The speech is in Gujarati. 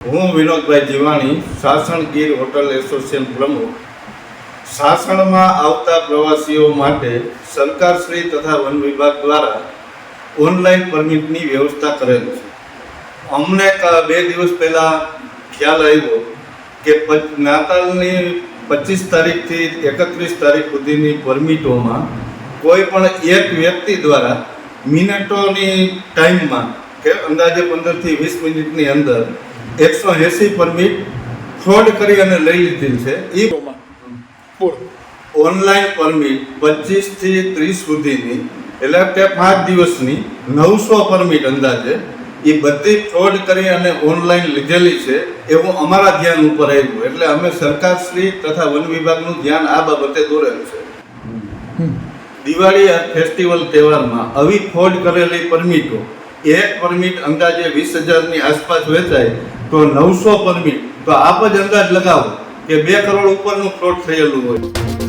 હું વિનોદભાઈ જીવાણી, સાસણ ગીર હોટલ એસોસિએશન પ્રમુખ. સાસણમાં આવતા પ્રવાસીઓ માટે સરકારશ્રી તથા વન વિભાગ દ્વારા ઓનલાઈન પરમિટની વ્યવસ્થા કરેલ છે. અમને બે દિવસ પહેલાં ખ્યાલ આવ્યો કે નાતાલની પચીસ તારીખથી એકત્રીસ તારીખ સુધીની પરમિટોમાં કોઈ પણ એક વ્યક્તિ દ્વારા મિનિટોની ટાઈમમાં, કે અંદાજે પંદરથી વીસ મિનિટની અંદર એકસો એંસી પરમિટ ફ્રોડ કરી અને લઈ લીધેલ છે. એ ઓનલાઈન પરમિટ પચીસથી ત્રીસ સુધીની એટલે કે પાંચ દિવસની નવસો પરમિટ અંદાજે એ બધી ફ્રોડ કરી અને ઓનલાઈન લીધેલી છે. એવું અમારા ધ્યાન ઉપર આવ્યું. એટલે અમે સરકારશ્રી તથા વન વિભાગનું ધ્યાન આ બાબતે દોરેલું છે. દિવાળી ફેસ્ટિવલ તહેવારમાં આવી ફ્રોડ કરેલી પરમિટો એક પરમિટ અંદાજે વીસ હજારની આસપાસ વેચાય તો નવસો પરમિટ. તો આપ જ અંદાજ લગાવો કે બે કરોડ ઉપરનું ફ્રોડ થયેલું હોય.